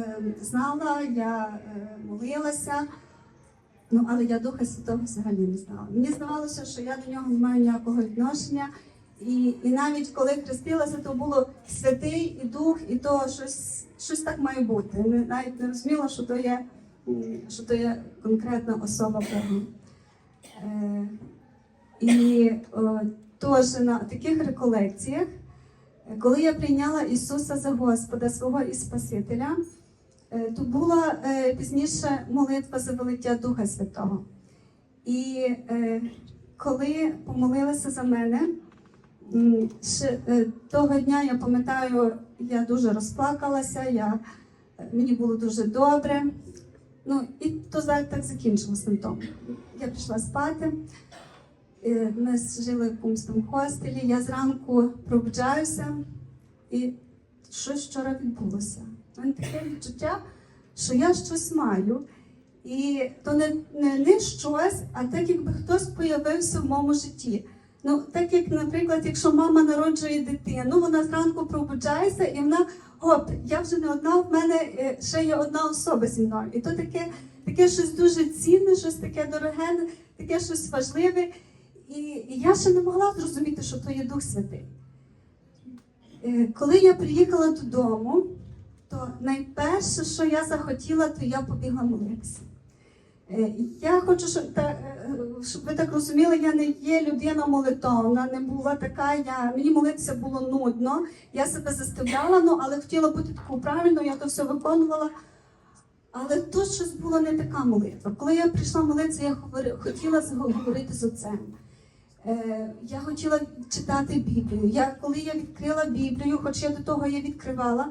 е, знала, я е, молилася, ну але я Духа Святого взагалі не знала. Мені здавалося, що я до нього не маю ніякого відношення. І, і навіть коли хрестилася, то було святий і дух, і то щось, щось так має бути. Не- Навіть не розуміла, що то є, що то є конкретна особа Бога. Е, і о, теж на таких реколекціях, коли я прийняла Ісуса за Господа свого і Спасителя, то була е, пізніше молитва за вилиття Духа Святого. І е, коли помолилися за мене, ще, е, того дня я пам'ятаю, я дуже розплакалася, я, е, мені було дуже добре. Ну, і то так закінчилося на тому. Я пішла спати. Е, Ми жили в якомусь хостелі. Я зранку пробуджаюся, і щось вчора відбулося. У мене таке відчуття, що я щось маю. І то не, не, не щось, а так якби хтось появився в моєму житті. Ну, так як, наприклад, якщо мама народжує дитину, вона зранку пробуджається і вона оп, я вже не одна, в мене е, ще є одна особа зі мною. І то таке, таке щось дуже цінне, щось таке дороге, таке щось важливе. І, і я ще не могла зрозуміти, що то є Дух Святий. Е, Коли я приїхала додому, то найперше, що я захотіла, то я побігла молитися. Е, Я хочу, щоб, та, е, щоб ви так розуміли, я не є людина молитовна, не була така. Я, мені молитися було нудно. Я себе заставляла, ну, але хотіла бути такою правильною, я то все виконувала. Але тут щось було не така молитва. Коли я прийшла молитися, я хотіла говорити з отцем. Е, я хотіла читати Біблію. Я, коли я відкрила Біблію, хоч я до того її відкривала,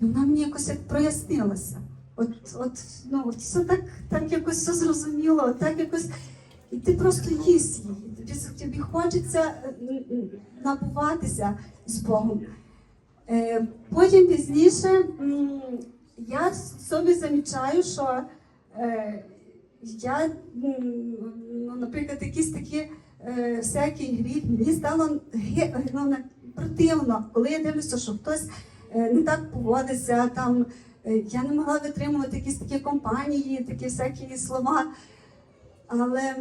вона мені якось як прояснилася. От, от, ну, от все так, так якось все зрозуміло, от так якось. І ти просто їсть її. Тобі, тобі хочеться е, набуватися з Богом. Е, потім пізніше я собі замічаю, що е, я, ну, наприклад, якісь такі е, всякий гріх, мені стало ну, противно, коли я дивлюся, що хтось не так поводиться, там е, я не могла витримувати якісь такі компанії, такі всякі слова. Але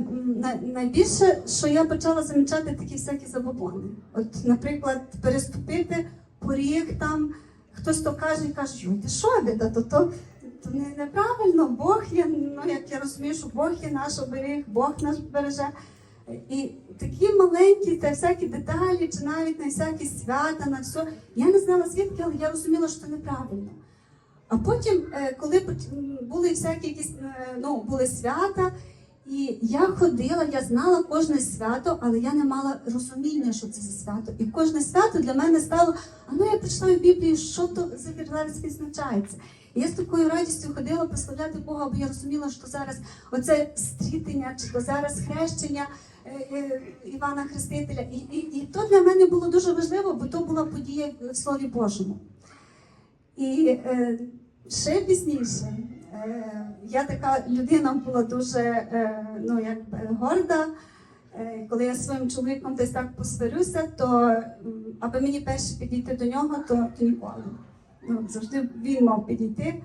найбільше, що я почала замічати такі всякі забобони. От, наприклад, переступити поріг там, хтось то каже і каже, «Йой, ти що біда, то, то, то не, неправильно, Бог є, ну як я розумію, що Бог є наш оберіг, Бог нас береже. І такі маленькі та всякі деталі, чи навіть на всякі свята, на все. Я не знала звідки, але я розуміла, що це неправильно. А потім, е, коли були всякі якісь е, ну, були свята, і я ходила, я знала кожне свято, але я не мала розуміння, що це за свято. І кожне свято для мене стало, а ну я прочитаю Біблію, що то за зараз відзначається. І я з такою радістю ходила прославляти Бога, бо я розуміла, що зараз оце стрітення, чи то зараз хрещення е, е, Івана Хрестителя. І, і, і то для мене було дуже важливо, бо то була подія в Слові Божому. І е, ще пізніше я така людина була дуже е, ну, якби горда. Е, коли я своїм чоловіком десь так посварюся, то аби мені перше підійти до нього, то, то ніколи. Ну, завжди він мав підійти.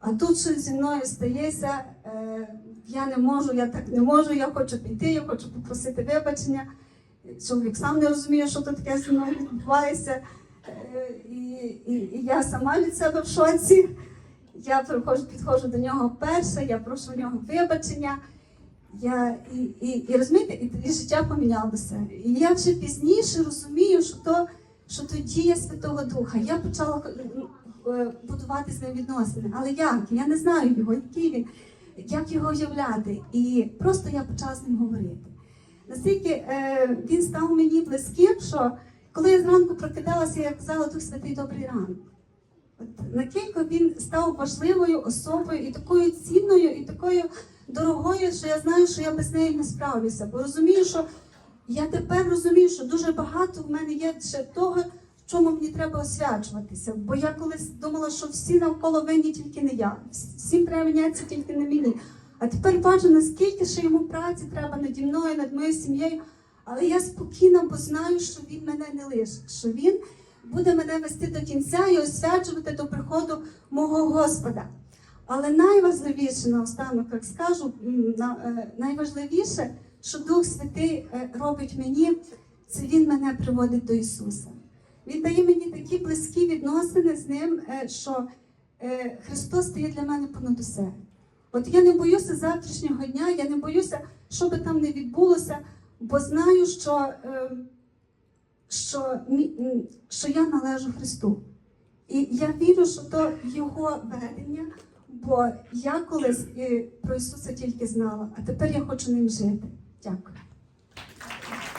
А тут щось зі мною стається, е, я не можу, я так не можу, я хочу піти, я хочу попросити вибачення. Чоловік сам не розуміє, що тут таке зі мною відбувається. Е, І, і, і я сама від себе в шоці. Я приходжу, підходжу до нього перше, я прошу в нього вибачення. Я, і, і, і розумієте, і, і життя помінялося. І я вже пізніше розумію, що то, що то дія Святого Духа. Я почала е, будувати з ним відносини. Але як? Я не знаю його, який він, як його уявляти. І просто я почала з ним говорити. Настільки е, він став мені близьким, що коли я зранку прокидалася, я казала Дух Святий добрий ранок. Наскільки він став важливою особою і такою цінною, і такою дорогою, що я знаю, що я без неї не справлюся. Бо розумію, що я тепер розумію, що дуже багато в мене є ще того, чому мені треба освячуватися. Бо я колись думала, що всі навколо винні тільки не я. Всім треба мінятися тільки не мені. А тепер бачу, наскільки ще йому праці треба наді мною, над моєю сім'єю. Але я спокійна, бо знаю, що він мене не лишить, що він буде мене вести до кінця і освячувати до приходу мого Господа. Але найважливіше наостанок, як скажу, е, найважливіше, що Дух Святий е, робить мені, це Він мене приводить до Ісуса. Він дає мені такі близькі відносини з ним, е, що Христос стає для мене понад усе. От я не боюся завтрашнього дня, я не боюся, що би там не відбулося, бо знаю, що, е, що, що я належу Христу. І я вірю, що то Його ведення, бо я колись е, про Ісуса тільки знала, а тепер я хочу ним жити. Дякую.